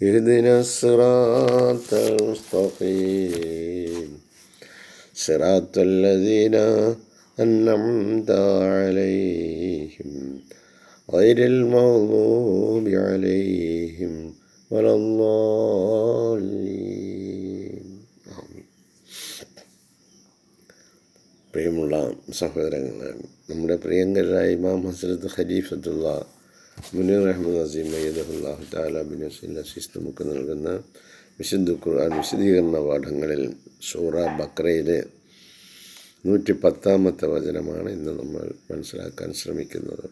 اهدنا الصراط المستقيم صراط الذين أنعمت عليهم غير المغضوب عليهم ولا الضالين آمين പ്രിയമുള്ള സഹോദരങ്ങളെ നമ്മുടെ പ്രിയങ്കരായ ഇമാം ഹസ്രത്ത് ഖലീഫത്തുള്ള മുനീർ അഹമ്മദ് അസീം മയ്യദുല്ലാഹു താല ബിൻ അസീസ് നമുക്ക് നൽകുന്ന വിശുദ്ധ ഖുർആൻ വിശദീകരണ പാഠങ്ങളിൽ സൂറ ബക്രയിലെ നൂറ്റി പത്താമത്തെ വചനമാണ് ഇന്ന് നമ്മൾ മനസ്സിലാക്കാൻ ശ്രമിക്കുന്നത്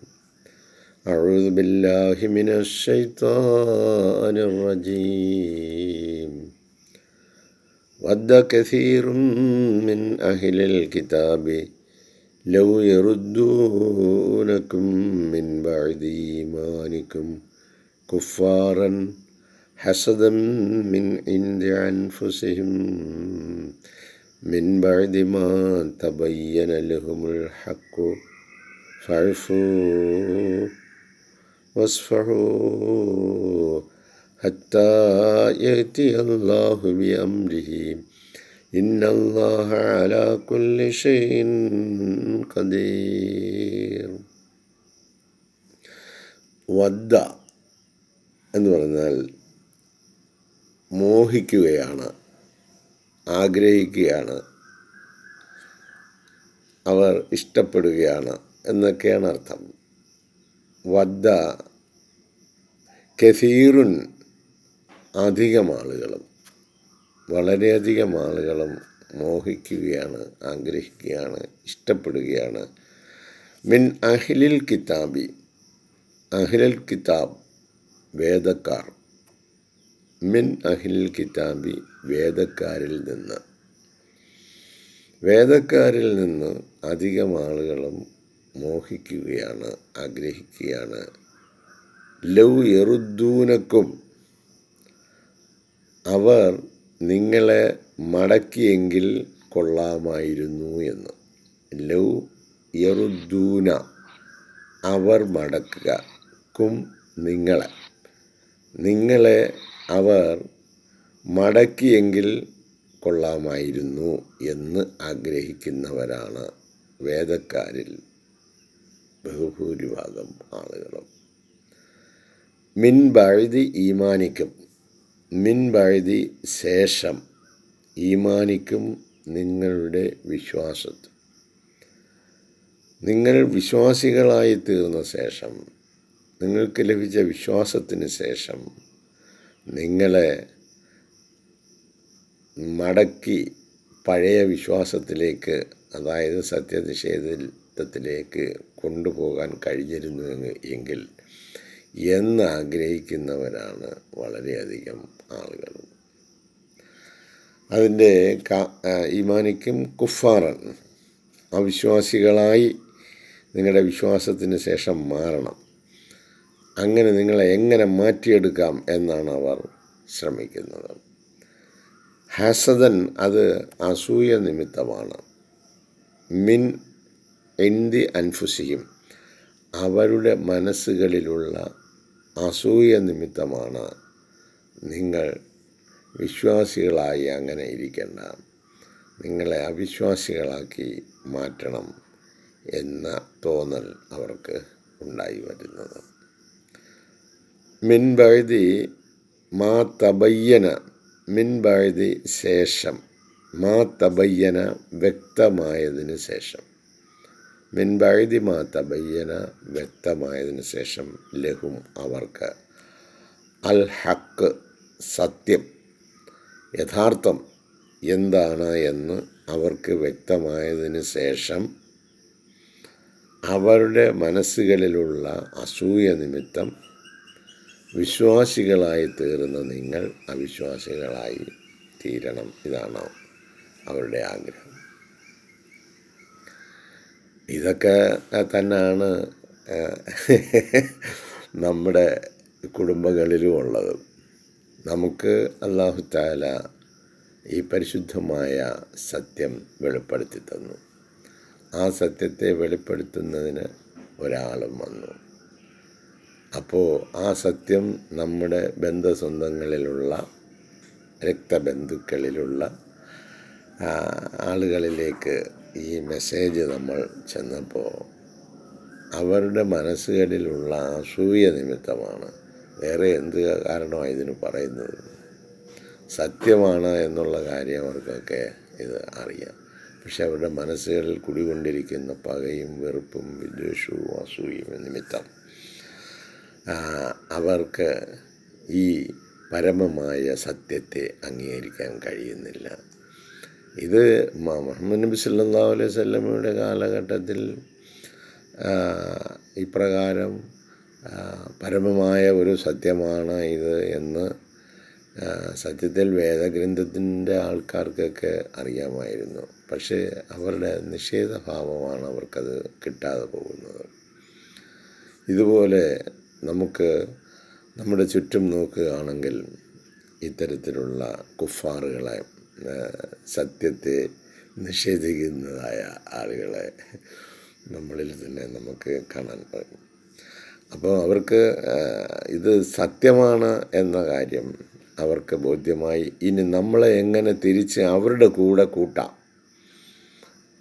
أعوذ بالله من الشيطان الرجيم ود كثير من أهل الكتاب لو يردونكم من بعد إيمانكم كفارا حسدا من عند أنفسهم من بعد ما تبين لهم الحق فاعفوا واصفحوا حتى يأتي الله بأمره إن الله على كل شيء قدير വദ്ദ എന്ന് പറഞ്ഞാൽ മോഹിക്കുകയാണ് ആഗ്രഹിക്കുകയാണ് അവർ ഇഷ്ടപ്പെടുകയാണ് എന്നൊക്കെയാണ് അർത്ഥം വദ്ദ കെസീറുൻ അധികം ആളുകളും വളരെയധികം ആളുകളും മോഹിക്കുകയാണ് ആഗ്രഹിക്കുകയാണ് ഇഷ്ടപ്പെടുകയാണ്. മിൻ അഹിലിൽ കിതാബി അഹിലൽ കിതാബ് വേദക്കാർ. മിൻ അഹിലിൽ കിതാബി വേദക്കാരിൽ നിന്ന്. വേദക്കാരിൽ നിന്ന് അധികം ആളുകളും മോഹിക്കുകയാണ് ആഗ്രഹിക്കുകയാണ്. ലൗ എറുദ്ദൂനക്കും അവർ നിങ്ങളെ മടക്കിയെങ്കിൽ കൊള്ളാമായിരുന്നു എന്ന്. ലൗ യറുദ്ദൂന അവർ മടക്കുക കും നിങ്ങളെ. നിങ്ങളെ അവർ മടക്കിയെങ്കിൽ കൊള്ളാമായിരുന്നു എന്ന് ആഗ്രഹിക്കുന്നവരാണ് വേദക്കാരിൽ ബഹുഭൂരിഭാഗം ആളുകളും. മിൻ ബഴുതി ഈമാനിക്കും. മിൻ ബഴുതി ശേഷം ഈമാനിക്കും നിങ്ങളുടെ വിശ്വാസത്തിൽ നിങ്ങൾ വിശ്വാസികളായി തീർന്ന ശേഷം നിങ്ങൾക്ക് ലഭിച്ച വിശ്വാസത്തിന് ശേഷം നിങ്ങളെ മടക്കി പഴയ വിശ്വാസത്തിലേക്ക് അതായത് സത്യനിഷേധത്തിലേക്ക് കൊണ്ടുപോകാൻ കഴിഞ്ഞിരുന്നു എങ്കിൽ എന്ന് ആഗ്രഹിക്കുന്നവരാണ് വളരെയധികം ആളുകൾ. അതിന്റെ ഈമാനിക്കും കുഫാറൻ. അവിശ്വാസികളായി നിങ്ങളുടെ വിശ്വാസത്തിന് ശേഷം മാറണം. അങ്ങനെ നിങ്ങളെ എങ്ങനെ മാറ്റിയെടുക്കാം എന്നാണ് അവർ ശ്രമിക്കുന്നത്. ഹസദൻ അത് അസൂയ നിമിത്തമാണ്. മിൻ എന്തി അൻഫുസിയും അവരുടെ മനസ്സുകളിലുള്ള അസൂയ നിമിത്തമാണ് നിങ്ങൾ വിശ്വാസികളായി അങ്ങനെ ഇരിക്കേണ്ട. നിങ്ങളെ അവിശ്വാസികളാക്കി മാറ്റണം എന്ന തോന്നൽ അവർക്ക് ഉണ്ടായി വരുന്നത്. മിൻ ബഴുതി മാ തബയ്യന മിൻബഴുതി ശേഷം. മാ തബയ്യന വ്യക്തമായതിനു ശേഷം. മിൻബഴുതി മാ തബയ്യന വ്യക്തമായതിനു ശേഷം ലഹും അവർക്ക് അൽ ഹക്ക് സത്യം യഥാർത്ഥം എന്താണ് എന്ന് അവർക്ക് വ്യക്തമായതിനു ശേഷം അവരുടെ മനസ്സുകളിലുള്ള അസൂയ നിമിത്തം വിശ്വാസികളായി തീർന്ന നിങ്ങൾ അവിശ്വാസികളായി തീരണം. ഇതാണ് അവരുടെ ആഗ്രഹം. ഇതൊക്കെ തന്നെയാണ് നമ്മുടെ കുടുംബങ്ങളിലും ഉള്ളത് നമുക്ക് അള്ളാഹു താല ഈ പരിശുദ്ധമായ സത്യം വെളിപ്പെടുത്തി തന്നു. ആ സത്യത്തെ വെളിപ്പെടുത്തുന്നതിന് ഒരാളും വന്നു. അപ്പോൾ ആ സത്യം നമ്മുടെ ബന്ധസ്വന്തങ്ങളിലുള്ള രക്തബന്ധുക്കളിലുള്ള ആളുകളിലേക്ക് ഈ മെസ്സേജ് നമ്മൾ ചെന്നപ്പോൾ അവരുടെ മനസ്സുകളിലുള്ള അസൂയ നിമിത്തമാണ് വേറെ എന്ത് കാരണമാണ് ഇതിന് പറയുന്നത്? സത്യമാണ് എന്നുള്ള കാര്യം അവർക്കൊക്കെ ഇത് അറിയാം. പക്ഷെ അവരുടെ മനസ്സുകളിൽ കുടികൊണ്ടിരിക്കുന്ന പകയും വെറുപ്പും വിദ്വേഷവും അസൂയും നിമിത്തം അവർക്ക് ഈ പരമമായ സത്യത്തെ അംഗീകരിക്കാൻ കഴിയുന്നില്ല. ഇത് മുഹമ്മദ് നബി സല്ലാ അലൈഹി സ്വല്ലമ്മയുടെ കാലഘട്ടത്തിൽ ഇപ്രകാരം പരമമായ ഒരു സത്യമാണ് ഇത് എന്ന് സത്യത്തിൽ വേദഗ്രന്ഥത്തിന്റെ ആൾക്കാർക്കൊക്കെ അറിയാമായിരുന്നു. പക്ഷേ അവരുടെ നിഷേധഭാവമാണ് അവർക്കത് കിട്ടാതെ പോകുന്നത്. ഇതുപോലെ നമുക്ക് നമ്മുടെ ചുറ്റും നോക്കുകയാണെങ്കിൽ ഇത്തരത്തിലുള്ള കുഫാറുകളെ സത്യത്തെ നിഷേധിക്കുന്നതായ ആളുകളെ നമ്മളിൽ തന്നെ നമുക്ക് കാണാൻ കഴിയും അപ്പോൾ അവർക്ക് ഇത് സത്യമാണ് എന്ന കാര്യം അവർക്ക് ബോധ്യമായി. ഇനി നമ്മളെ എങ്ങനെ തിരിച്ച് അവരുടെ കൂടെ കൂട്ടാം?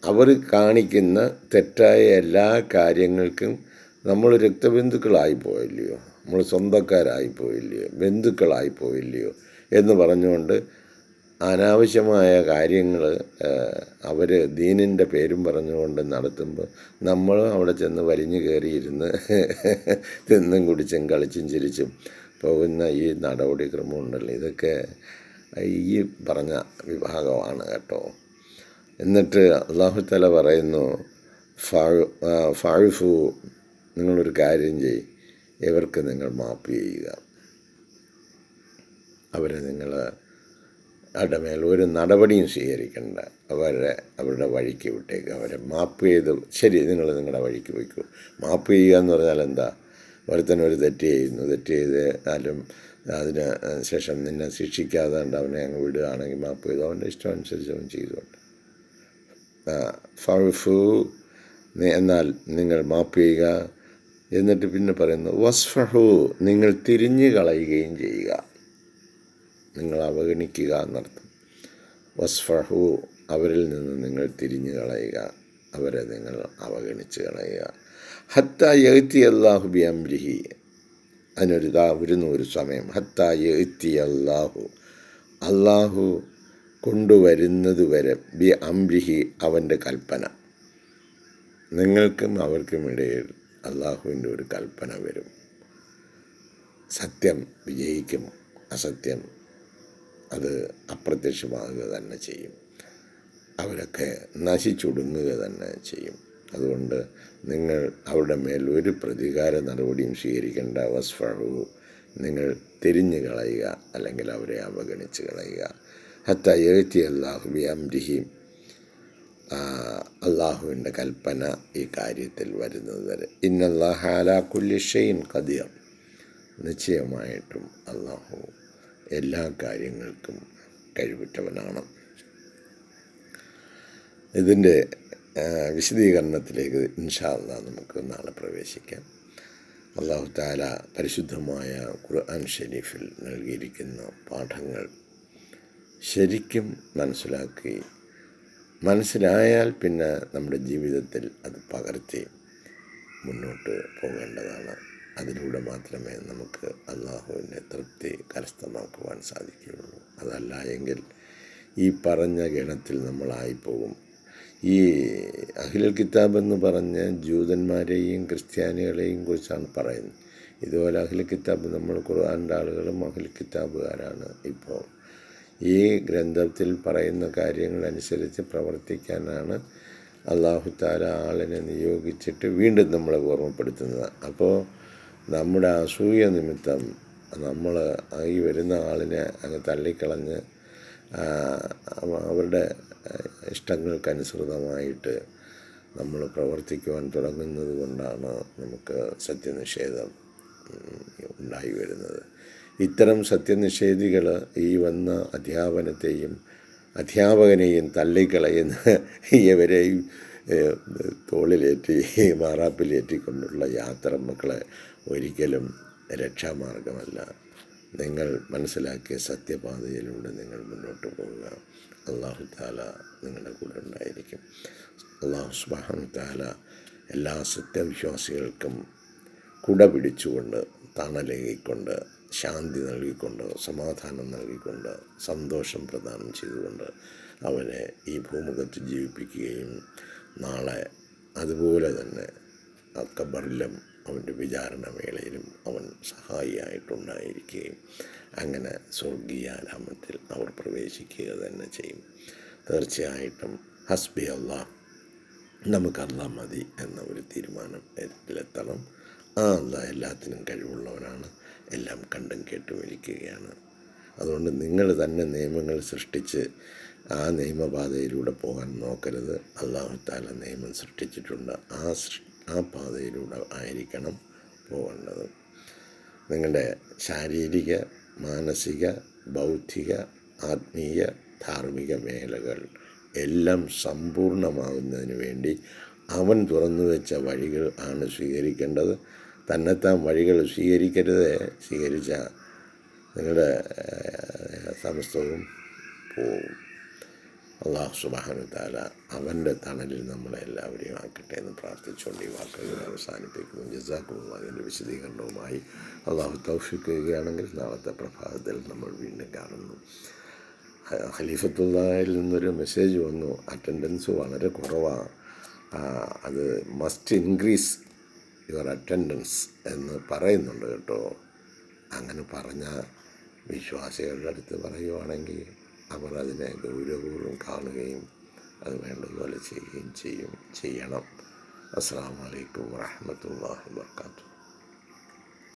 അവർ കാണിക്കുന്ന തെറ്റായ എല്ലാ കാര്യങ്ങൾക്കും നമ്മൾ രക്തബന്ധുക്കളായി പോയില്ലയോ? നമ്മൾ സ്വന്തക്കാരായി പോയില്ലയോ? ബന്ധുക്കളായി പോയില്ലയോ? എന്ന് പറഞ്ഞുകൊണ്ട് അനാവശ്യമായ കാര്യങ്ങൾ അവർ ദീനിന്റെ പേരും പറഞ്ഞുകൊണ്ട് നടത്തുമ്പോൾ നമ്മൾ അവിടെ ചെന്ന് വലിഞ്ഞു കയറിയിരുന്ന് തിന്നും കുടിച്ചും കളിച്ചും ചിരിച്ചും പോകുന്ന ഈ നടപടിക്രമം ഉണ്ടല്ലോ. ഇതൊക്കെ ഈ പറഞ്ഞ വിഭാഗമാണ് കേട്ടോ. എന്നിട്ട് അള്ളാഹുത്തല പറയുന്നു ഫാഴുഫു നിങ്ങളൊരു കാര്യം ചെയ് ഇവർക്ക് നിങ്ങൾ മാപ്പ് ചെയ്യുക. അവരെ നിങ്ങൾ അവരുടെ മേൽ ഒരു നടപടിയും സ്വീകരിക്കേണ്ട. അവരെ അവരുടെ വഴിക്ക് വിട്ടേക്ക്. അവരെ മാപ്പ് ചെയ്ത് ശരി നിങ്ങൾ നിങ്ങളുടെ വഴിക്ക് വയ്ക്കൂ മാപ്പ് ചെയ്യുക എന്ന് പറഞ്ഞാൽ എന്താ? ഒരുത്തൻ ഒരു തെറ്റ് ചെയ്യുന്നു. തെറ്റ് ചെയ്താലും അതിന് ശേഷം നിന്നെ ശിക്ഷിക്കാതെ ഉണ്ട് അവനെ അങ്ങ് വിടുകയാണെങ്കിൽ മാപ്പ് ചെയ്തു. അവന്റെ ഇഷ്ടം അനുസരിച്ച് അവൻ ചെയ്തുകൊണ്ട്. ഫു എന്നാൽ നിങ്ങൾ മാപ്പ് ചെയ്യുക. എന്നിട്ട് പിന്നെ പറയുന്നു വസ്ഫഹു നിങ്ങൾ തിരിഞ്ഞു കളയുകയും ചെയ്യുക. നിങ്ങൾ അവഗണിക്കുക എന്നർത്ഥം. വസ്ഫഹു അവരിൽ നിന്ന് നിങ്ങൾ തിരിഞ്ഞു കളയുക. അവരെ നിങ്ങൾ അവഗണിച്ച് കളയുക. ഹത്ത എഴുത്തി അള്ളാഹു ബി അംരിഹി അതിനൊരു ഇതാ വരുന്ന ഒരു സമയം. ഹത്ത എഴുത്തി അള്ളാഹു അള്ളാഹു കൊണ്ടുവരുന്നത് വരെ ബി അംരിഹി അവന്റെ കൽപ്പന. നിങ്ങൾക്കും അവർക്കും ഇടയിൽ അള്ളാഹുവിന്റെ ഒരു കൽപ്പന വരും. സത്യം വിജയിക്കും. അസത്യം അത് അപ്രത്യക്ഷമാകുക തന്നെ ചെയ്യും. അവരൊക്കെ നശിച്ചൊടുങ്ങുക തന്നെ ചെയ്യും. അതുകൊണ്ട് നിങ്ങൾ അവരുടെ മേൽ ഒരു പ്രതികാര നടപടിയും സ്വീകരിക്കേണ്ട. വസ്ഫഹു നിങ്ങൾ തിരിഞ്ഞു കളയുക. അല്ലെങ്കിൽ അവരെ അവഗണിച്ച് കളയുക. ഹത്ത എഴുത്തി അള്ളാഹു അംരിഹീം അള്ളാഹുവിന്റെ കൽപ്പന ഈ കാര്യത്തിൽ വരുന്നത് വരെ. ഇന്നല്ലാഹാല കുല്യഷയും കദിയം നിശ്ചയമായിട്ടും അള്ളാഹു എല്ലാ കാര്യങ്ങൾക്കും കഴിവുറ്റവനാണ്. ഇതിന്റെ വിശദീകരണത്തിലേക്ക് ഇൻഷാല്ല നമുക്ക് നാളെ പ്രവേശിക്കാം. അള്ളാഹു താല പരിശുദ്ധമായ ഖുർആൻ ഷെരീഫിൽ നൽകിയിരിക്കുന്ന പാഠങ്ങൾ ശരിക്കും മനസ്സിലാക്കി മനസ്സിലായാൽ പിന്നെ നമ്മുടെ ജീവിതത്തിൽ അത് പകർത്തി മുന്നോട്ട് പോകേണ്ടതാണ്. അതിലൂടെ മാത്രമേ നമുക്ക് അള്ളാഹുവിന്റെ തൃപ്തി കരസ്ഥമാക്കുവാൻ സാധിക്കുകയുള്ളൂ. അതല്ല എങ്കിൽ ഈ പറഞ്ഞ ഗണത്തിൽ നമ്മളായിപ്പോകും. ഈ അഖിൽ കിതാബ് എന്ന് പറഞ്ഞ് ജൂതന്മാരെയും ക്രിസ്ത്യാനികളെയും കുറിച്ചാണ് പറയുന്നത്. ഇതുപോലെ അഖിൽ കിതാബ് നമ്മൾ ഖുർആാന്റെ ആളുകളും അഖിൽ കിതാബുകാരാണ് ഇപ്പോൾ. ഈ ഗ്രന്ഥത്തിൽ പറയുന്ന കാര്യങ്ങളനുസരിച്ച് പ്രവർത്തിക്കാനാണ് അള്ളാഹു താല ആളിനെ നിയോഗിച്ചിട്ട് വീണ്ടും നമ്മളെ ഓർമ്മപ്പെടുത്തുന്നത്. അപ്പോൾ നമ്മുടെ അസൂയ നിമിത്തം നമ്മൾ ഈ വരുന്ന ആളിനെ അങ്ങ് തള്ളിക്കളഞ്ഞ് അവരുടെ ഇഷ്ടങ്ങൾക്കനുസൃതമായിട്ട് നമ്മൾ പ്രവർത്തിക്കുവാൻ തുടങ്ങുന്നത് കൊണ്ടാണ് നമുക്ക് സത്യനിഷേധം ഉണ്ടായി വരുന്നത്. ഇത്തരം സത്യനിഷേധികൾ ഈ വന്ന അധ്യാപനത്തെയും അധ്യാപകനെയും തള്ളിക്കളയുന്ന ഇവരെയും തോളിലേറ്റി മാറാപ്പിലേറ്റിക്കൊണ്ടുള്ള യാത്ര മക്കളെ ഒരിക്കലും രക്ഷാമാർഗമല്ല. നിങ്ങൾ മനസ്സിലാക്കിയ സത്യപാതയിലൂടെ നിങ്ങൾ മുന്നോട്ട് പോവുക. അള്ളാഹു താല നിങ്ങളുടെ കൂടെ ഉണ്ടായിരിക്കും. അള്ളാഹു സുബാനു താല എല്ലാ സത്യവിശ്വാസികൾക്കും കുട പിടിച്ചുകൊണ്ട് തണലേകിക്കൊണ്ട് ശാന്തി നൽകിക്കൊണ്ട് സമാധാനം നൽകിക്കൊണ്ട് സന്തോഷം പ്രദാനം ചെയ്തുകൊണ്ട് അവനെ ഈ ഭൂമുഖത്ത് ജീവിപ്പിക്കുകയും നാളെ അതുപോലെ തന്നെ അക്കബറിലും അവന്റെ വിചാരണവേളയിലും അവൻ സഹായിയായിട്ടുണ്ടായിരിക്കുകയും അങ്ങനെ സ്വർഗീയാരാമത്തിൽ അവർ പ്രവേശിക്കുക തന്നെ ചെയ്യും. തീർച്ചയായിട്ടും ഹസ്ബി അള്ളാഹ് നമുക്ക് അള്ളാഹ് മതി എന്ന ഒരു തീരുമാനം എത്തിലെത്തണം ആ അല്ല എല്ലാത്തിനും കഴിവുള്ളവനാണ്. എല്ലാം കണ്ടും കേട്ടും ഇരിക്കുകയാണ്. അതുകൊണ്ട് നിങ്ങൾ തന്നെ നിയമങ്ങൾ സൃഷ്ടിച്ച് ആ നിയമപാതയിലൂടെ പോകാൻ നോക്കരുത്. അള്ളാഹു താല നിയമം സൃഷ്ടിച്ചിട്ടുണ്ട്. ആ ആ പാതയിലൂടെ ആയിരിക്കണം പോകേണ്ടത്. നിങ്ങളുടെ ശാരീരിക മാനസിക ബൗദ്ധിക ആത്മീയ ധാർമ്മിക മേഖലകൾ എല്ലാം സമ്പൂർണമാകുന്നതിന് വേണ്ടി അവൻ തുറന്നു വെച്ച വഴികൾ ആണ് സ്വീകരിക്കേണ്ടത്. തന്നെത്താൻ വഴികൾ സ്വീകരിക്കരുത്. സ്വീകരിച്ച നിങ്ങളുടെ സമസ്തവും പോവും. അള്ളാഹു സുബാനു താല അവന്റെ തണലിൽ നമ്മളെ എല്ലാവരെയും ആക്കട്ടെ എന്ന് പ്രാർത്ഥിച്ചുകൊണ്ട് ഈ വാക്കുകൾ അവസാനിപ്പിക്കുന്നു. ജസാക്കും അതിന്റെ വിശദീകരണവുമായി അള്ളാഹു തൗഫിക്കുകയാണെങ്കിൽ നാളത്തെ പ്രഭാതത്തിൽ നമ്മൾ വീണ്ടും കാണുന്നു. ഖലീഫത്തുള്ളയിൽ നിന്നൊരു മെസ്സേജ് വന്നു. അറ്റൻഡൻസ് വളരെ കുറവാണ് അത് മസ്റ്റ് ഇൻക്രീസ് യുവർ അറ്റൻഡൻസ് എന്ന് പറയുന്നുണ്ട് കേട്ടോ. അങ്ങനെ പറഞ്ഞ വിശ്വാസികളുടെ അടുത്ത് പറയുവാണെങ്കിൽ അവർ അതിനെ ഗൗരവപൂർവം കാണുകയും അത് വേണ്ടതുപോലെ ചെയ്യുകയും ചെയ്യും. ചെയ്യണം. അസ്സാം വലൈക്കും വാഹമത്തല്ലാ വാത്തു